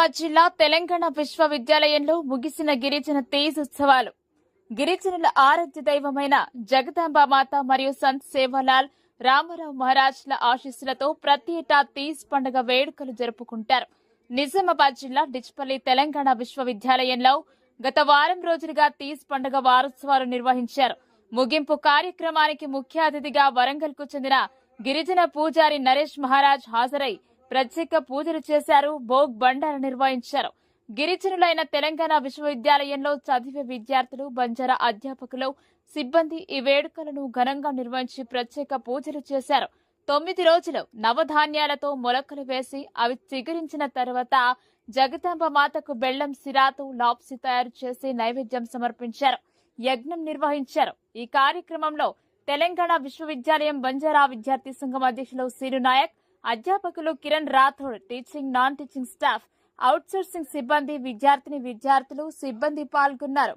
నిజామాబాద్ జిల్లా తెలంగాణ విశ్వవిద్యాలయంలో ముగిసిన గిరిజన తేజ్ ఉత్సవాలు గిరిజనుల ఆరాధ్య దైవమైన జగదాంబామాత మరియు సంత్ సేవలాల్ రామారావు మహారాజ్ల ఆశీస్సులతో ప్రతి ఏటా తీజ్ పండుగ వేడుకలు జరుపుకుంటారు. నిజామాబాద్ జిల్లా డిచ్పల్లి తెలంగాణ విశ్వవిద్యాలయంలో గత వారం రోజులుగా తీజ్ పండుగ వారోత్సవాలు నిర్వహించారు. ముగింపు కార్యక్రమానికి ముఖ్య అతిథిగా వరంగల్కు చెందిన గిరిజన పూజారి నరేష్ మహారాజ్ హాజరై ప్రత్యేక పూజలు చేశారు భోగ్ బండార నిర్వహించారు. గిరిజనులైన తెలంగాణ విశ్వవిద్యాలయంలో చదివే విద్యార్థులు బంజారా అధ్యాపకులు సిబ్బంది ఈ వేడుకలను ఘనంగా నిర్వహించి ప్రత్యేక పూజలు చేశారు. తొమ్మిది రోజులు నవధాన్యాలతో మొలకలు వేసి అవి చిగురించిన తర్వాత జగదాంబ మాతకు బెల్లం సిరాతో లాప్సి తయారు చేసి నైవేద్యం సమర్పించారు. యజ్ఞం నిర్వహించారు. ఈ కార్యక్రమంలో తెలంగాణ విశ్వవిద్యాలయం బంజారా విద్యార్థి సంఘం అధ్యక్షులు సీరు నాయక్ అధ్యాపకులు Kiran Rathod teaching non teaching staff outsourcing సిబ్బంది విద్యార్థిని విద్యార్థులు సిబ్బంది పాల్గొన్నారు.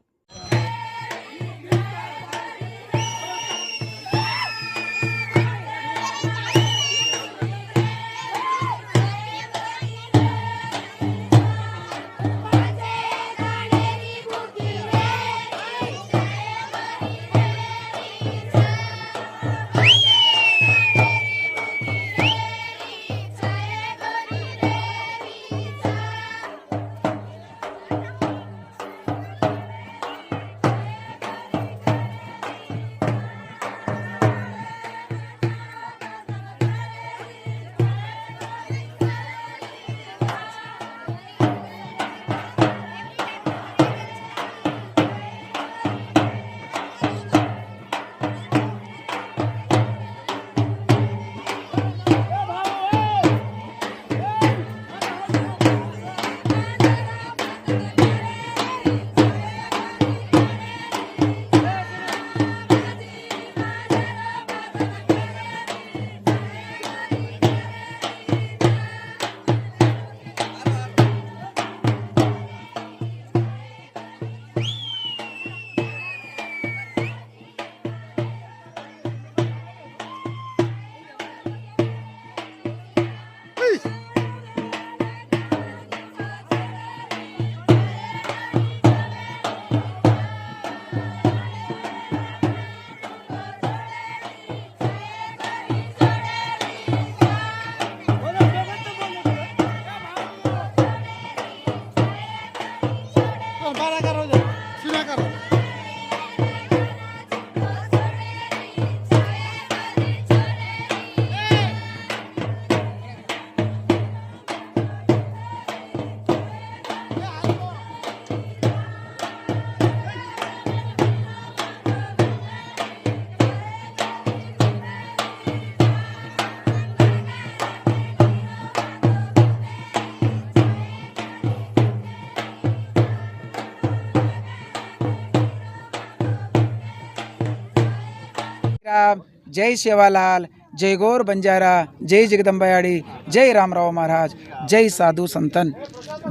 జై శివలాల్ జై గోర్ బంజారా జై జగదంబాయాడి జై రామరావు મહારાજ જય સાધુ સંતન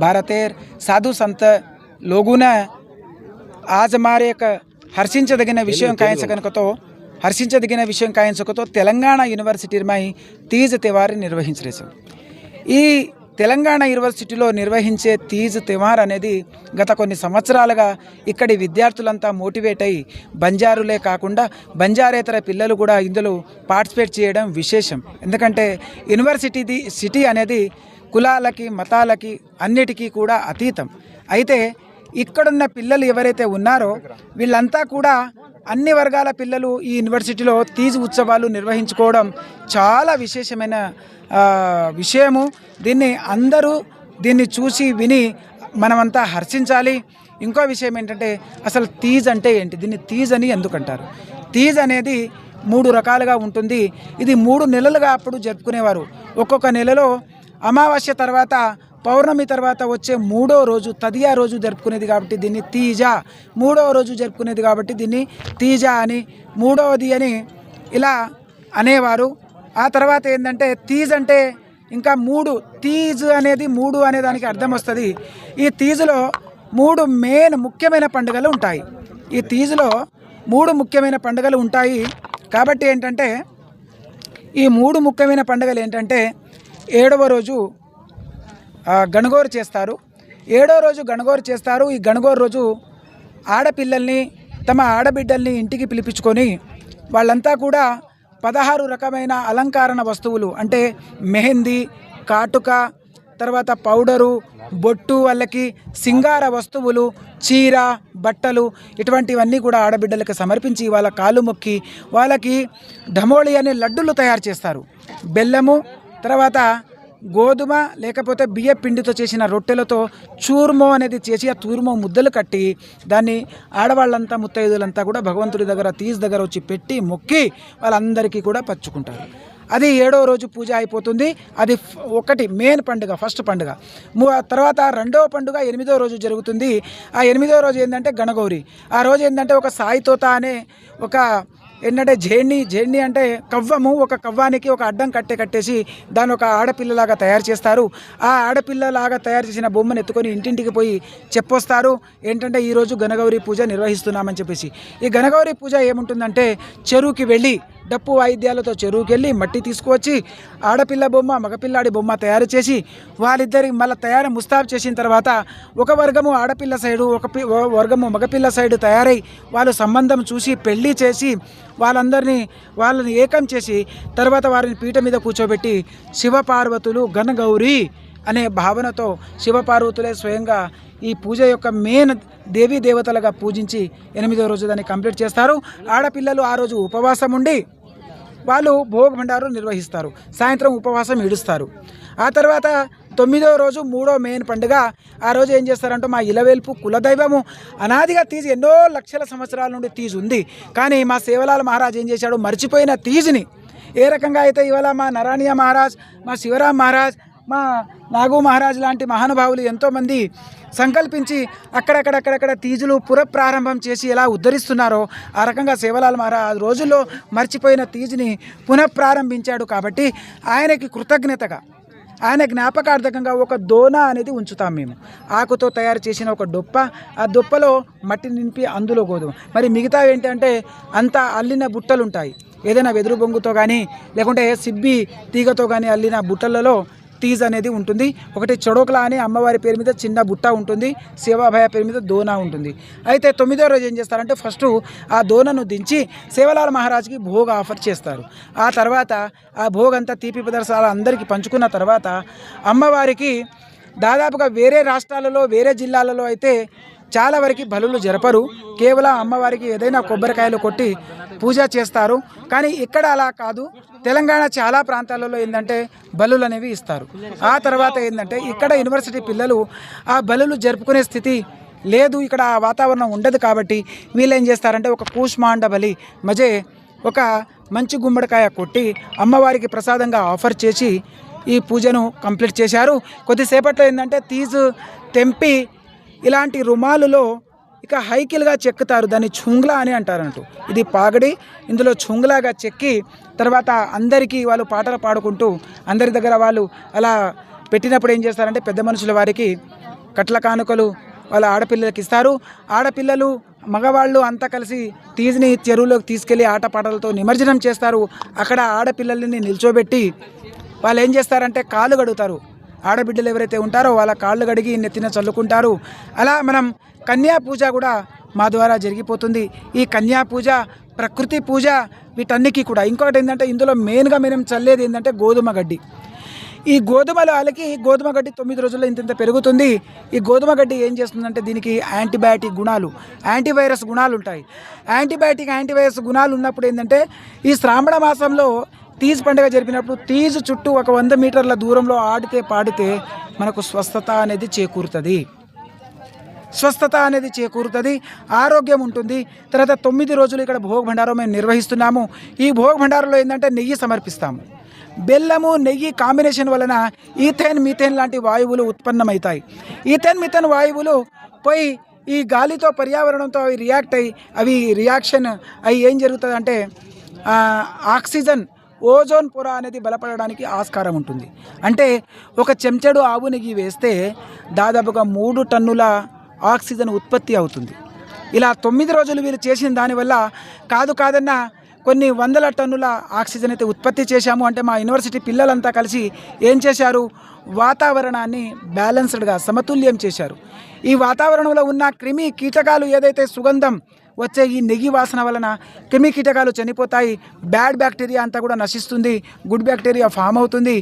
ભારતે સાધુ સંત લોગોને આજ મારે એક హర్షించదగిన విషయం కాయించకనుకతో హర్షించదగిన విషయం కాయించకతో తెలంగాణ యూనివర్సిటీ మై తీజ్ తివారి నిర్వహించరేశారు. ఈ తెలంగాణ యూనివర్సిటీలో నిర్వహించే తీజ్ తివార్ అనేది గత కొన్ని సంవత్సరాలుగా ఇక్కడి విద్యార్థులంతా మోటివేట్ అయ్యి బంజారులే కాకుండా బంజారేతర పిల్లలు కూడా ఇందులో పార్టిసిపేట్ చేయడం విశేషం. ఎందుకంటే యూనివర్సిటీది సిటీ అనేది కులాలకి మతాలకి అన్నిటికీ కూడా అతీతం. అయితే ఇక్కడున్న పిల్లలు ఎవరైతే ఉన్నారో వీళ్ళంతా కూడా అన్ని వర్గాల పిల్లలు ఈ యూనివర్సిటీలో తీజ్ ఉత్సవాలు నిర్వహించుకోవడం చాలా విశేషమైన విషయము. దీన్ని అందరూ దీన్ని చూసి విని మనమంతా హర్షించాలి. ఇంకో విషయం ఏంటంటే అసలు తీజ్ అంటే ఏంటి? దీన్ని తీజ్ అని ఎందుకంటారు? తీజ్ అనేది మూడు రకాలుగా ఉంటుంది. ఇది మూడు నెలలుగా అప్పుడు జరుపుకునేవారు. ఒక్కొక్క నెలలో అమావాస్య తర్వాత పౌర్ణమి తర్వాత వచ్చే మూడో రోజు తదియా రోజు జరుపుకునేది కాబట్టి దీన్ని తీజ. మూడవ రోజు జరుపుకునేది కాబట్టి దీన్ని తీజ అని మూడవది అని ఇలా అనేవారు. ఆ తర్వాత ఏంటంటే తీజ్ అంటే ఇంకా మూడు తీజ్ అనేది మూడు అనే దానికి అర్థం వస్తుంది. ఈ తీజులో మూడు మెయిన్ ముఖ్యమైన పండుగలు ఉంటాయి. ఈ తీజులో మూడు ముఖ్యమైన పండుగలు ఉంటాయి. కాబట్టి ఏంటంటే ఈ మూడు ముఖ్యమైన పండుగలు ఏంటంటే ఏడవ రోజు గణగోరు చేస్తారు. ఏడో రోజు గణగోరు చేస్తారు. ఈ గణగోరు రోజు ఆడపిల్లల్ని తమ ఆడబిడ్డల్ని ఇంటికి పిలిపించుకొని వాళ్ళంతా కూడా పదహారు రకమైన అలంకరణ వస్తువులు అంటే మెహందీ కాటుక తర్వాత పౌడరు బొట్టు వాళ్ళకి సింగార వస్తువులు చీర బట్టలు ఇటువంటివన్నీ కూడా ఆడబిడ్డలకు సమర్పించి వాళ్ళ కాళ్ళు మొక్కి వాళ్ళకి ఢమోళి అనే లడ్డులు తయారు చేస్తారు. బెల్లము తర్వాత గోధుమ లేకపోతే బియ్య పిండితో చేసిన రొట్టెలతో చూర్మో అనేది చేసి ఆ చూర్మో ముద్దలు కట్టి దాన్ని ఆడవాళ్ళంతా ముత్తైదులంతా కూడా భగవంతుడి దగ్గర తీజ్ దగ్గర వచ్చి పెట్టి మొక్కి వాళ్ళందరికీ కూడా పచ్చుకుంటారు. అది ఏడో రోజు పూజ అయిపోతుంది. అది ఒకటి మెయిన్ పండుగ ఫస్ట్ పండుగ. తర్వాత రెండవ పండుగ ఎనిమిదో రోజు జరుగుతుంది. ఆ ఎనిమిదో రోజు ఏంటంటే గణగౌరి. ఆ రోజు ఏంటంటే ఒక సాయితోత అనే ఒక ఏంటంటే జేణి జేణి అంటే కవ్వము ఒక కవ్వానికి ఒక అడ్డం కట్టే కట్టేసి దాన్ని ఒక ఆడపిల్లలాగా తయారు చేస్తారు. ఆ ఆడపిల్లలాగా తయారు చేసిన బొమ్మను ఎత్తుకొని ఇంటింటికి పోయి చెప్పొస్తారు. ఏంటంటే ఈరోజు గణగౌరి పూజ నిర్వహిస్తున్నామని చెప్పేసి. ఈ గణగౌరి పూజ ఏముంటుందంటే చెరువుకి వెళ్ళి డప్పు వాయిద్యాలతో చెరువుకెళ్ళి మట్టి తీసుకువచ్చి ఆడపిల్ల బొమ్మ మగపిల్లాడి బొమ్మ తయారు చేసి వాళ్ళిద్దరికి మళ్ళీ తయారు ముస్తాబ్ చేసిన తర్వాత ఒక వర్గము ఆడపిల్ల సైడు ఒక పి- వర్గము మగపిల్ల సైడు తయారై వాళ్ళు సంబంధం చూసి పెళ్ళి చేసి వాళ్ళందరినీ వాళ్ళని ఏకం చేసి తర్వాత వారిని పీట మీద కూర్చోబెట్టి శివపార్వతులు గణగౌరి అనే భావనతో శివపార్వతులే స్వయంగా ఈ పూజ యొక్క మెయిన్ దేవీ దేవతలుగా పూజించి ఎనిమిదో రోజు దాన్ని కంప్లీట్ చేస్తారు. ఆడపిల్లలు ఆ రోజు ఉపవాసం ఉండి వాళ్ళు భోగ భండారు నిర్వహిస్తారు. సాయంత్రం ఉపవాసం ఇడుస్తారు ఆ తర్వాత తొమ్మిదో రోజు మూడో మెయిన్ పండుగ. ఆ రోజు ఏం చేస్తారంటే మా ఇలవేల్పు కులదైవము అనాదిగా తీజు ఎన్నో లక్షల సంవత్సరాల నుండి తీజు ఉంది. కానీ మా సేవలాల మహారాజ్ ఏం చేశాడు? మర్చిపోయిన తీజుని. ఏ రకంగా అయితే ఇవాళ మా నరాణియ మహారాజ్ మా శివరాం మహారాజ్ మా నాగు మహారాజ్ లాంటి మహానుభావులు ఎంతోమంది సంకల్పించి అక్కడక్కడక్కడక్కడ తీజులు పునఃప్రారంభం చేసి ఎలా ఉద్ధరిస్తున్నారో ఆ రకంగా సేవలాల్ మహారాజ్ ఆ రోజుల్లో మర్చిపోయిన తీజుని పునఃప్రారంభించాడు కాబట్టి ఆయనకి కృతజ్ఞతగా ఆయన జ్ఞాపకార్థకంగా ఒక దోన అనేది ఉంచుతాం మేము. ఆకుతో తయారు చేసిన ఒక డొప్ప ఆ దొప్పలో మట్టి నింపి అందులో గోధుమ. మరి మిగతా ఏంటంటే అంతా అల్లిన బుట్టలు ఉంటాయి ఏదైనా వెదురు బొంగుతో కానీ లేకుంటే సిబ్బి తీగతో కానీ అల్లిన బుట్టలలో తీజ్ అనేది ఉంటుంది. ఒకటి చొడోకల అని అమ్మవారి పేరు మీద చిన్న బుట్ట ఉంటుంది. సేవాభయ పేరు మీద దోన ఉంటుంది. అయితే తొమ్మిదో రోజు ఏం చేస్తారంటే ఫస్ట్ ఆ దోనను దించి సేవలాల్ మహారాజ్కి భోగ ఆఫర్ చేస్తారు. ఆ తర్వాత ఆ భోగంతా అంతా తీపి పదార్థాలు అందరికీ పంచుకున్న తర్వాత అమ్మవారికి దాదాపుగా వేరే రాష్ట్రాలలో వేరే జిల్లాలలో అయితే చాలా వరకు బలులు జరపరు. కేవలం అమ్మవారికి ఏదైనా కొబ్బరికాయలు కొట్టి పూజ చేస్తారు. కానీ ఇక్కడ అలా కాదు. తెలంగాణ చాలా ప్రాంతాలలో ఏంటంటే బలులు అనేవి ఇస్తారు. ఆ తర్వాత ఏంటంటే ఇక్కడ యూనివర్సిటీ పిల్లలు ఆ బలులు జరుపుకునే స్థితి లేదు. ఇక్కడ ఆ వాతావరణం ఉండదు కాబట్టి వీళ్ళు ఏం చేస్తారంటే ఒక కూష్మాండ బలి మజే ఒక మంచి గుమ్మడికాయ కొట్టి అమ్మవారికి ప్రసాదంగా ఆఫర్ చేసి ఈ పూజను కంప్లీట్ చేశారు. కొద్దిసేపట్లో ఏంటంటే తీజు తెంపి ఇలాంటి రుమాలులో ఇక హైకిల్గా చెక్కుతారు. దాన్ని చుంగ్లా అని అంటారంటూ. ఇది పాగడి. ఇందులో చుంగ్లాగా చెక్కి తర్వాత అందరికీ వాళ్ళు పాటలు పాడుకుంటూ అందరి దగ్గర వాళ్ళు అలా పెట్టినప్పుడు ఏం చేస్తారంటే పెద్ద మనుషుల వారికి కట్ల కానుకలు వాళ్ళ ఆడపిల్లలకి ఇస్తారు. ఆడపిల్లలు మగవాళ్ళు అంతా కలిసి తీజిని చెరువులోకి తీసుకెళ్ళి ఆటపాటలతో నిమజ్జనం చేస్తారు. అక్కడ ఆడపిల్లల్ని నిల్చోబెట్టి వాళ్ళు ఏం చేస్తారంటే కాలు గడుగుతారు ఆడబిడ్డలు ఎవరైతే ఉంటారో వాళ్ళ కాళ్ళు కడిగి నెత్తిన చల్లుకుంటారు. అలా మనం కన్యా పూజ కూడా మా ద్వారా జరిగిపోతుంది. ఈ కన్యా పూజ ప్రకృతి పూజ వీటన్నికి కూడా. ఇంకొకటి ఏంటంటే ఇందులో మెయిన్గా మనం చల్లేది ఏంటంటే గోధుమ గడ్డి. ఈ గోధుమలు వాళ్ళకి గోధుమ గడ్డి తొమ్మిది రోజుల్లో ఇంత పెరుగుతుంది. ఈ గోధుమ గడ్డి ఏం చేస్తుందంటే దీనికి యాంటీబయాటిక్ గుణాలు యాంటీవైరస్ గుణాలు ఉంటాయి. యాంటీబయాటిక్ యాంటీవైరస్ గుణాలు ఉన్నప్పుడు ఏంటంటే ఈ శ్రావణ మాసంలో తీజ్ పండుగ జరిపినప్పుడు తీజ్ చుట్టూ ఒక వంద మీటర్ల దూరంలో ఆడితే పాడితే మనకు స్వస్థత అనేది చేకూరుతుంది. స్వస్థత అనేది చేకూరుతుంది ఆరోగ్యం ఉంటుంది. తర్వాత తొమ్మిది రోజులు ఇక్కడ భోగ భండారం మేము నిర్వహిస్తున్నాము. ఈ భోగ భండారంలో ఏంటంటే నెయ్యి సమర్పిస్తాము. బెల్లము నెయ్యి కాంబినేషన్ వలన ఈథేన్ మీథేన్ లాంటి వాయువులు ఉత్పన్నమవుతాయి. ఈథేన్ మిథేన్ వాయువులు పోయి ఈ గాలితో పర్యావరణంతో అవి రియాక్ట్ అయ్యి అవి రియాక్షన్ అవి ఏం జరుగుతుంది అంటే ఆక్సిజన్ ఓజోన్ పొర అనేది బలపడడానికి ఆస్కారం ఉంటుంది. అంటే ఒక చెంచాడు ఆవు నెయ్యి వేస్తే దాదాపుగా మూడు టన్నుల ఆక్సిజన్ ఉత్పత్తి అవుతుంది. ఇలా తొమ్మిది రోజులు వీళ్ళు చేసిన దానివల్ల కాదు కాదన్నా కొన్ని వందల టన్నుల ఆక్సిజన్ అయితే ఉత్పత్తి చేశాము. అంటే మా యూనివర్సిటీ పిల్లలంతా కలిసి ఏం చేశారు? వాతావరణాన్ని బ్యాలెన్స్డ్గా సమతుల్యం చేశారు. ఈ వాతావరణంలో ఉన్న క్రిమి కీటకాలు ఏదైతే సుగంధం వచ్చే ఈ నెగి వాసన వలన క్రిమి కీటకాలు చనిపోతాయి. బ్యాడ్ బ్యాక్టీరియా అంతా కూడా నశిస్తుంది. గుడ్ బ్యాక్టీరియా ఫామ్ అవుతుంది.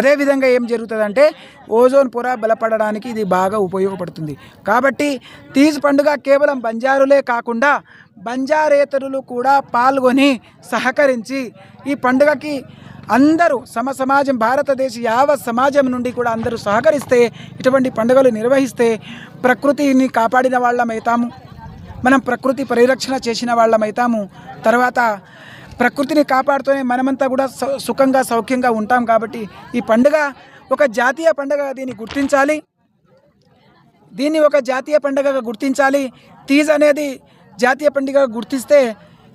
అదేవిధంగా ఏం జరుగుతుందంటే ఓజోన్ పొర బలపడడానికి ఇది బాగా ఉపయోగపడుతుంది. కాబట్టి తీజ్ పండుగ కేవలం బంజారులే కాకుండా బంజారేతరులు కూడా పాల్గొని సహకరించి ఈ పండుగకి అందరూ సమ సమాజం భారతదేశ యావత్ సమాజం నుండి కూడా అందరూ సహకరిస్తే ఇటువంటి పండుగలు నిర్వహిస్తే ప్రకృతిని కాపాడిన వాళ్ళమవుతాము మనం ప్రకృతి పరిరక్షణ చేసిన వాళ్ళమవుతాము తర్వాత ప్రకృతిని కాపాడుతూనే మనమంతా కూడా సుఖంగా సౌఖ్యంగా ఉంటాం కాబట్టి ఈ పండుగ ఒక జాతీయ పండుగ దీన్ని గుర్తించాలి. దీన్ని ఒక జాతీయ పండుగగా గుర్తించాలి. తీజ్ అనేది జాతీయ పండుగగా గుర్తిస్తే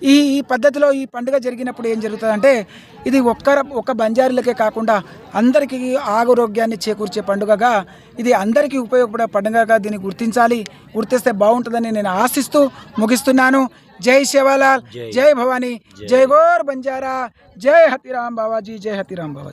ఈ ఈ పద్ధతిలో ఈ పండుగ జరిగినప్పుడు ఏం జరుగుతుందంటే ఇది ఒక్కర ఒక్క బంజారీలకే కాకుండా అందరికీ ఆరోగ్యాన్ని చేకూర్చే పండుగగా ఇది అందరికీ ఉపయోగపడే పండుగగా దీన్ని గుర్తించాలి. గుర్తిస్తే బాగుంటుందని నేను ఆశిస్తూ ముగిస్తున్నాను. జై శివలాల్ జై. భవానీ జై గోర్ బంజారా జై హతిరామ్ బాబాజీ జై హతిరామ్ బాబాజీ